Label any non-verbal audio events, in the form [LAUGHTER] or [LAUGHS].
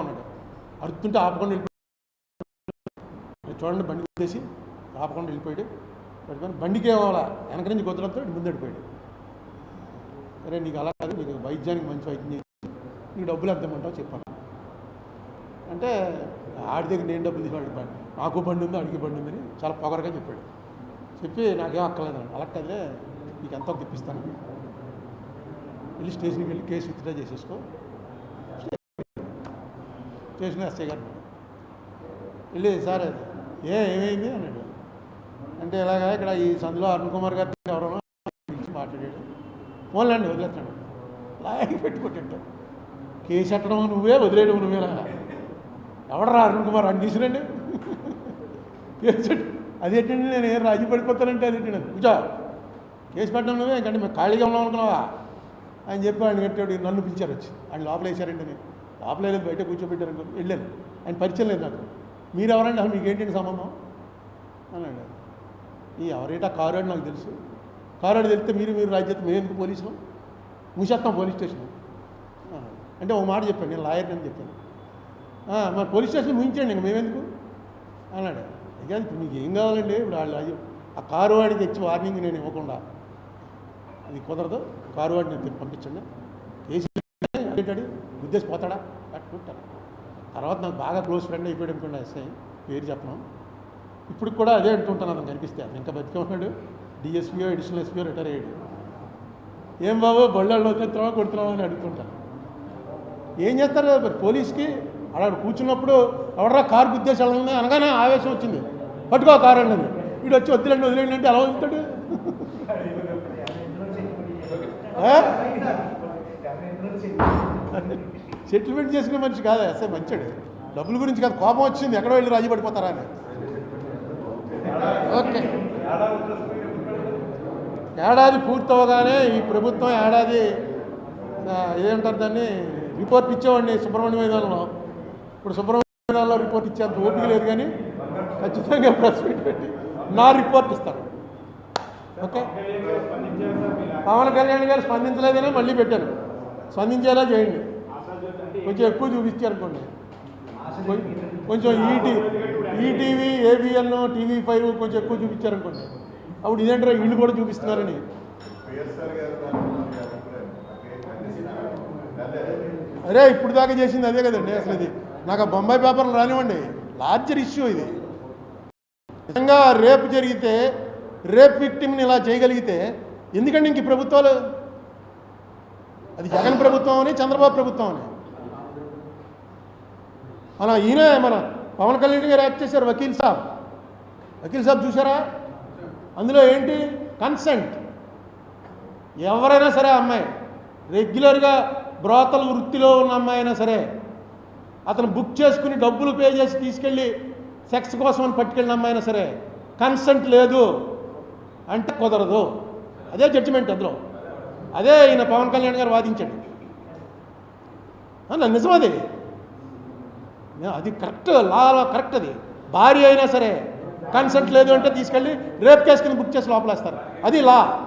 ఉన్నాడు. అరుతుంటే ఆపకుండా వెళ్ళిపోయాడు. చూడండి బండి తీసి ఆపకుండా వెళ్ళిపోయాడు. పడిపోయిన బండికి ఏమవ్వాలా వెనక నుంచి గొద్దులతో ముందు వెళ్ళిపోయాడు. సరే నీకు అలా కాదు నీకు వైద్యానికి మంచి వైద్యం చేసి నీకు డబ్బులు ఎంత ఇమ్మంటావు చెప్పాను అంటే ఆడి దగ్గర నేను డబ్బులు తీసుకున్నాడు బండి. నాకు బండి ఉంది అడిగి బండి ఉందని చాలా పొగరగా చెప్పాడు. చెప్పి నాకేం అక్కర్లేదు అలా కదిలే నీకు ఎంతో తెప్పిస్తాను వెళ్ళి స్టేషన్కి వెళ్ళి కేసు విత్డ్రా చేసేసుకో. స్టేషన్ ఎస్ఐ గారు. వెళ్ళి సార్ ఏ ఏమైంది? అన్నాడు. అంటే ఇలాగా ఇక్కడ ఈ సందులో అరుణ్ కుమార్ గారు ఎవరో మాట్లాడాడు. ఫోన్లండి వదిలేస్తాడు లాగి పెట్టుకుంటాడు కేసు ఎట్టడం నువ్వే వదిలేయడం నువ్వేలా ఎవడరా అరుణ్ కుమార్? అని తీసిరండి కేసు అదేంటండి నేను ఏం రాజీ పడిపోతానంటే అదేంటండి కూర్చో. కేసు పెట్టడం నువ్వే ఎందుకంటే మేము ఖాళీగా ఉన్నాం అనుకున్నావా? అని చెప్పి ఆయన కట్టాడు నన్ను పిలిచారు వచ్చి. ఆయన లోపల వేశారండి నేను లోపలేదు బయట కూర్చోబెట్టారు అనుకో వెళ్ళాను. ఆయన పరిచయం లేదు నాకు. మీరు ఎవరండి అసలు మీకు సంబంధం? సంబంధం అన్నాడు. ఈ ఎవరేటా కారు అని నాకు తెలుసు. కారు అని తెలిస్తే మీరు మీరు రాజ్యత మేము ఎందుకు పోలీసులు? మూసేస్తాం పోలీస్ స్టేషన్. అంటే ఒక మాట చెప్పాను నేను లాయర్ని అని చెప్పాను. మరి పోలీస్ స్టేషన్ ముగించండి ఇంక మేమెందుకు? అన్నాడు. అయ్యా ఇప్పుడు మీకు ఏం కావాలండి? ఇప్పుడు వాళ్ళు ఆ కారు వాడికి తెచ్చి వార్నింగ్ నేను ఇవ్వకుండా. అది కుదరదు. కారు వాడిని పంపించండి. ఏంటాడు గుద్దేసి పోతాడా? పట్టుకుంటాను తర్వాత నాకు బాగా క్లోజ్ ఫ్రెండ్ అయిపోయాడు అనుకోండి ఎస్ఐ పేరు చెప్పను. ఇప్పుడు కూడా అదే అంటుంటాను అతను కనిపిస్తే అతను ఇంకా బతికే ఉన్నాడు. డిఎస్పీఓ అడిషనల్ ఎస్పీఓ రిటైర్ అయ్యాడు. ఏం బాబు బళ్ళల్లో వదిలేస్తున్నావా కొడుతున్నావా అని అడుగుతుంటాను ఏం చేస్తారు మరి పోలీస్కి? అలా కూర్చున్నప్పుడు ఎవడరా కారు గుద్దేసి వెళ్ళాలని అనగానే ఆవేశం వచ్చింది. పట్టుకో కారు అన్నది. వీడు వచ్చి వదిలేండి వదిలేండి అంటే ఎలా వదులుతాడు? [LAUGHS] సెటిల్మెంట్ చేసుకునే మనిషి కాదు ఎస్ఐ మంచాడు. డబ్బుల గురించి కాదు కోపం వచ్చింది ఎక్కడో వెళ్ళి రాజీ పడిపోతారా అని. ఓకే. ఏడాది పూర్తవగానే ఈ ప్రభుత్వం ఏడాది ఆ, ఏమంటారు దాన్ని రిపోర్ట్ ఇచ్చేవాడిని సుబ్రహ్మణ్య మైదానంలో. ఇప్పుడు సుబ్రహ్మణ్య మైదానంలో రిపోర్ట్ ఇచ్చేంత ఓపిక లేదు కానీ ఖచ్చితంగా ప్రెస్ మీట్ పెట్టి నా రిపోర్ట్ ఇస్తాను. ఓకే? పవన్ కళ్యాణ్ గారు స్పందించలేదని మళ్ళీ పెట్టాను. స్పందించేలా చేయండి. కొంచెం ఎక్కువ చూపించారనుకోండి కొం- కొంచెం ET ETV ABN TV five కొంచెం ఎక్కువ చూపించారనుకోండి అప్పుడు ఇదేంటారా వీళ్ళు కూడా చూపిస్తున్నారని. అరే ఇప్పుడు దాకా చేసింది అదే కదండి అసలు ఇది. నాకు ఆ బొంబాయి పేపర్లు రానివ్వండి. లార్జర్ ఇష్యూ ఇది. నిజంగా రేపు జరిగితే రేప్ విక్టిమ్ని ఇలా చేయగలిగితే ఎందుకండి ఇంక ప్రభుత్వాలు అది జగన్ ప్రభుత్వం అని చంద్రబాబు ప్రభుత్వం అని. మన ఈయన మన పవన్ కళ్యాణ్ గారు యాక్ట్ చేశారు వకీల్ సాబ్. వకీల్ సాబ్ చూసారా అందులో ఏంటి? కన్సెంట్. ఎవరైనా సరే ఆ అమ్మాయి. రెగ్యులర్గా బ్రోతల వృత్తిలో ఉన్న అమ్మాయి అయినా సరే. అతను బుక్ చేసుకుని డబ్బులు పే చేసి తీసుకెళ్ళి సెక్స్ కోసం అని పట్టుకెళ్ళిన అమ్మాయి అయినా సరే. కన్సెంట్ లేదు. అంటే కుదరదు. అదే జడ్జిమెంట్ అందులో. అదే ఈయన పవన్ కళ్యాణ్ గారు వాదించాడు. అన్న నిజం అది. అది కరెక్ట్ లాలో కరెక్ట్ అది. భార్య అయినా సరే కన్సెంట్ లేదు అంటే తీసుకెళ్ళి రేప్ కేసుకుని బుక్ చేసి లోపలేస్తారు. అది లా.